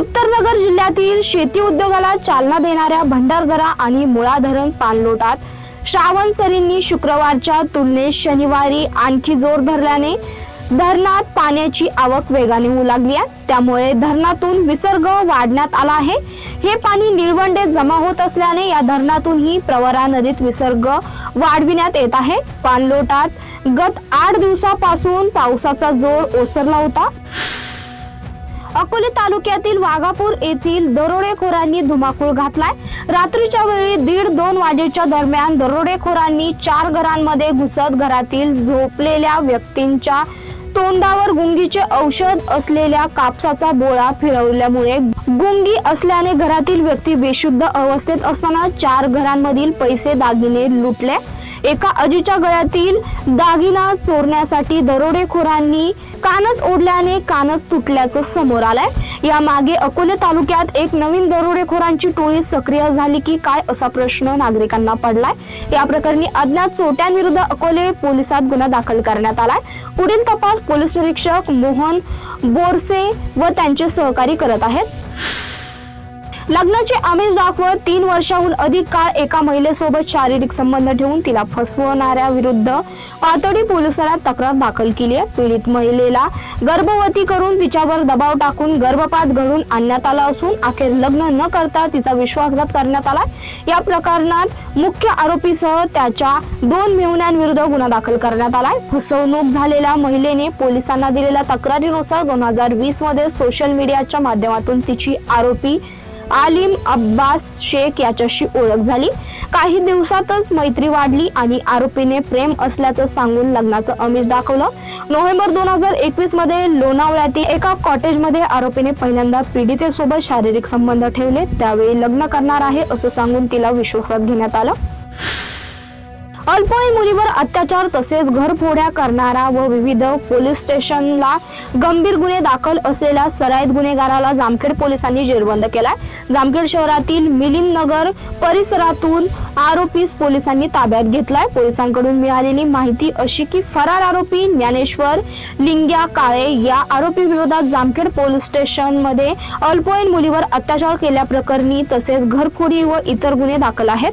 उत्तरनगर जिल्ह्यातील शेती उद्योगाला चालना देणाऱ्या भंडारदरा आणि मुळा धरण पाणलोटात श्रावण सरींनी शुक्रवारच्या तुलनेत शनिवारी आणखी जोर धरल्याने धरणात पाण्याची आवक वेगाने होऊ लागली आहे. त्यामुळे धरणातून विसर्ग वाढण्यात आला आहे. हे पाणी निळवंडे जमा होत असल्याने या धरणातूनही प्रवरा नदीत विसर्ग वाढविण्यात येत आहे. पाणलोटात गत आठ दिवसापासून पावसाचा जोर ओसरला होता. अकोले तालुक्यातील वाघापूर येथील दरोडेखोरांनी धुमाकूळ घातलाय. रात्रीच्या वेळी दीड दोन वाजेच्या दरम्यान दरोडेखोरांनी चार घरांमध्ये घुसत घरातील झोपलेल्या व्यक्तींच्या तोंडावर गुंगीचे औषध असलेल्या कापसाचा बोळा फिरवल्यामुळे गुंगी असल्याने घरातील व्यक्ती बेशुद्ध अवस्थेत असताना चार घरांमधील पैसे दागिने लुटले. एका आजीच्या गळ्यातील दागिना चोरण्यासाठी दरोडेखोरांनी कानच ओढल्याने कानच तुटल्याचं समोर आलंय. या मागे अकोले तालुक्यात एक नवीन दरोडेखोरांची टोळी सक्रिय झाली की काय असा प्रश्न नागरिकांना पडलाय. या प्रकरणी अज्ञात चोट्यांविरुद्ध अकोले पोलिसात गुन्हा दाखल करण्यात आलाय. पुढील तपास पोलीस निरीक्षक मोहन बोरसे व त्यांचे सहकारी करत आहेत. लग्नाचे आमिष दाखवत तीन वर्षाहून अधिक काळ एका महिलेसोबत शारीरिक संबंध ठेवून तिला फसवणाऱ्या विरुद्ध पातळी पोलिसांना तक्रार दाखल केली आहे. पीडित महिलेला गर्भवती करून तिच्यावर दबाव टाकून गर्भपात घडून आणण्यात आला असून अखेर लग्न न करता तिचा विश्वासघात करण्यात आला या प्रकरणात मुख्य आरोपीसह त्याच्या दोन मेहुण्यांविरुद्ध गुन्हा दाखल करण्यात आलाय फसवणूक झालेल्या महिलेने पोलिसांना दिलेल्या तक्रारीनुसार दोन हजार वीसमध्ये सोशल मीडियाच्या माध्यमातून तिची आरोपी आलिम अब्बास शेख याच्याशी ओळख झाली. काही दिवसातच मैत्री वाढली आणि आरोपीने प्रेम असल्याचं सांगून लग्नाचं अमिष दाखवलं. नोव्हेंबर दोन हजार एकवीसमध्ये लोणावळ्यातील एका कॉटेजमध्ये आरोपीने पहिल्यांदा पीडितेसोबत शारीरिक संबंध ठेवले. त्यावेळी लग्न करणार आहे असं सांगून तिला विश्वासात घेण्यात आलं. अल्पवयीन मुलीवर अत्याचार तसेच घरफोड्या करणारा व विविध पोलीस स्टेशनला गंभीर गुन्हे दाखल असलेल्या सराईत गुन्हेगाराला जामखेड पोलिसांनी जेरबंद केलाय. जामखेड शहरातील मिलिंद नगर परिसरातून आरोपीस पोलिसांनी ताब्यात घेतलाय. पोलिसांकडून मिळालेली माहिती अशी की फरार आरोपी ज्ञानेश्वर लिंग्या काळे या आरोपी विरोधात जामखेड पोलीस स्टेशनमध्ये अल्पवयीन मुलीवर अत्याचार केल्याप्रकरणी तसेच घरफोडी व इतर गुन्हे दाखल आहेत.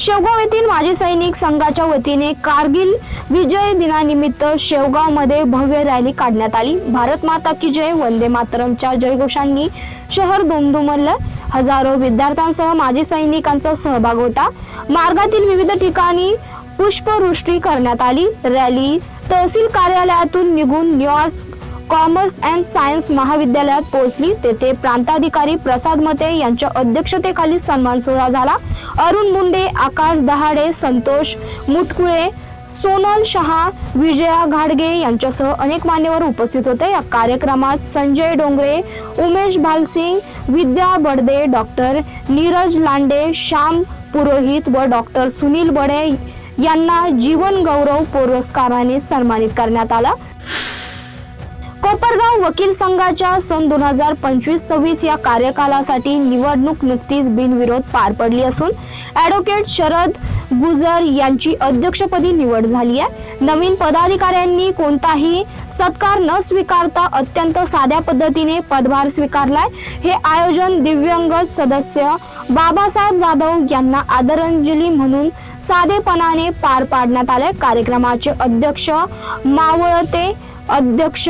शेवगाव येथील माजी सैनिक संघाच्या वतीने कारगिल विजय दिनानिमित्त शेवगावमध्ये भव्य रॅली काढण्यात आली. भारत माता की जय वंदे मातरमच्या जयघोषांनी शहर दुमदुमलं. हजारो विद्यार्थ्यांसह माजी सैनिकांचा सहभाग होता. मार्गातील विविध ठिकाणी पुष्पवृष्टी करण्यात आली. रॅली तहसील कार्यालयातून निघून न्यूयॉर्क कॉमर्स अँड सायन्स महाविद्यालयात पोहोचली. तेथे प्रांताधिकारी प्रसाद मते यांच्या अध्यक्षतेखाली सन्मान सोहळा झाला. अरुण मुंडे आकाश दहाडे संतोष मुटकुळे सोनल शहा विजया घाडगे यांच्यासह अनेक मान्यवर उपस्थित होते. या कार्यक्रमात संजय डोंगरे उमेश भालसिंग विद्या बडदे डॉक्टर नीरज लांडे श्याम पुरोहित व डॉक्टर सुनील बडे यांना जीवन गौरव पुरस्काराने सन्मानित करण्यात आला. कोपरगाव वकील संघाच्या सन दोन हजार पंचवीस सव्वीस या कार्यकालासाठी निवडणूक नुकतीच बिनविरोध पार पडली असून ॲडव्होकेट शरद गुजर यांची अध्यक्षपदी निवड झाली आहे. नवीन पदाधिकाऱ्यांनी कोणताही सत्कार न स्वीकारता अत्यंत साध्या पद्धतीने पदभार स्वीकारलाय. हे आयोजन दिव्यांगत सदस्य बाबासाहेब जाधव यांना आदरांजली म्हणून साधेपणाने पार पाडण्यात आले कार्यक्रमाचे अध्यक्ष मावळते अध्यक्ष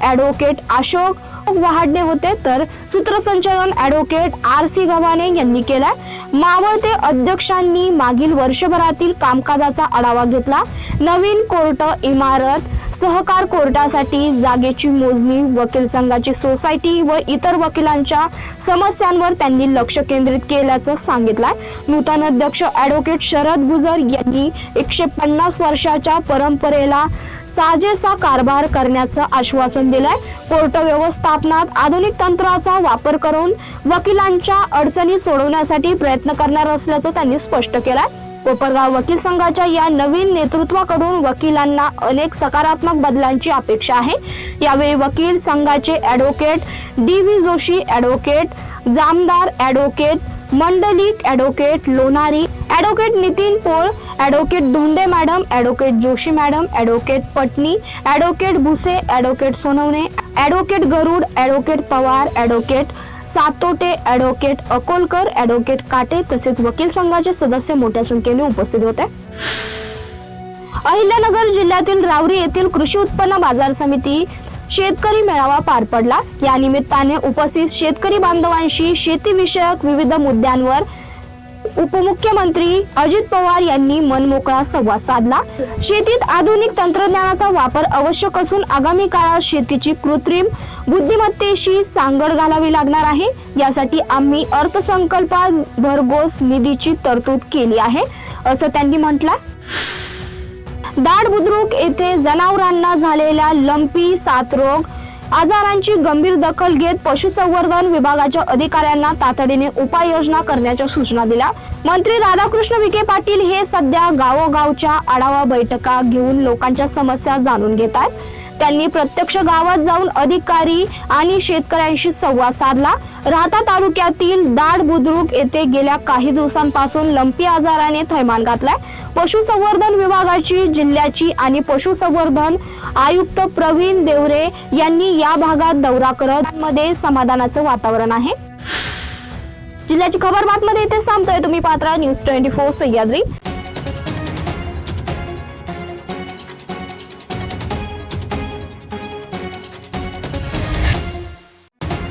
ॲडव्होकेट अशोक वहाडणे होते. तर सूत्रसंचालन ऍडव्होकेट आर सी गव्हाणे यांनी केलाय. मावळते अध्यक्षांनी मागील वर्षभरातील कामकाजाचा आढावा घेतला. नवीन कोर्ट इमारत सहकार कोर्टासाठी जागेची मोजणी वकील संघाची सोसायटी व इतर वकिलांच्या समस्यांवर त्यांनी लक्ष केंद्रित केल्याचं सांगितलंय. नूतन अध्यक्ष ऍडव्होकेट शरद गुजर यांनी एकशे पन्नास वर्षाच्या परंपरेला साजेसा कारभार करण्याचं आश्वासन दिलंय. कोर्ट व्यवस्थापनात आधुनिक तंत्राचा वापर करून वकिलांच्या अडचणी सोडवण्यासाठी प्रयत्न करणार असल्याचं त्यांनी स्पष्ट केलंय. कोपरगाव वकील संघाच्या या नवीन नेतृत्वाकडून वकिलांना अनेक सकारात्मक बदलांची अपेक्षा आहे. यावेळी वकील संघाचे advocate D V Joshi advocate Jamdar advocate Mandlik advocate Lonari advocate Nitin Pol advocate Dhonde madam advocate Joshi madam advocate Patni advocate Bhuse advocate Sonawane advocate Garud advocate Pawar advocate Satote advocate Akolkar advocate Kate तसेच वकील संघाचे सदस्य मोठ्या संख्येने उपस्थित होते. अहिल्यानगर जिल्ह्यातील रावरी येथील कृषी उत्पन्न बाजार समिती शेतकरी मेळावा पार पडला. या निमित्ताने उपस्थित शेतकरी बांधवांशी शेतीविषयक विविध मुद्द्यांवर उपमुख्यमंत्री अजित पवार यांनी मनमोकळा संवाद साधला. शेतीत आधुनिक तंत्रज्ञानाचा वापर आवश्यक असून आगामी काळात शेतीची कृत्रिम बुद्धिमत्तेशी सांगड घालावी लागणार आहे. यासाठी आम्ही अर्थसंकल्पात भरघोस निधीची तरतूद केली आहे असं त्यांनी म्हटलं दाड बुद्रुक येथे जनावरांना झालेल्या लंपी साथरोग आजारांची गंभीर दखल घेत पशुसंवर्धन विभागाच्या अधिकाऱ्यांना तातडीने उपाययोजना करण्याच्या सूचना दिल्या. मंत्री राधाकृष्ण विखे पाटील हे सध्या गावोगावच्या आढावा बैठका घेऊन लोकांच्या समस्या जाणून घेत आहेत. त्यांनी प्रत्यक्ष गावात जाऊन अधिकारी आणि शेतकऱ्यांशी संवाद साधला. राहता तालुक्यातील दाड बुद्रुक येथे गेल्या काही दिवसांपासून लंपी आजाराने थैमान घातलाय. पशुसंवर्धन विभागाची जिल्ह्याची आणि पशुसंवर्धन आयुक्त प्रवीण देवरे यांनी या भागात दौरा करत मध्ये समाधानाचं वातावरण आहे. जिल्ह्याची खबर बातमध्ये इथे सांगतोय तुम्ही Patra news twenty four Sahyadri.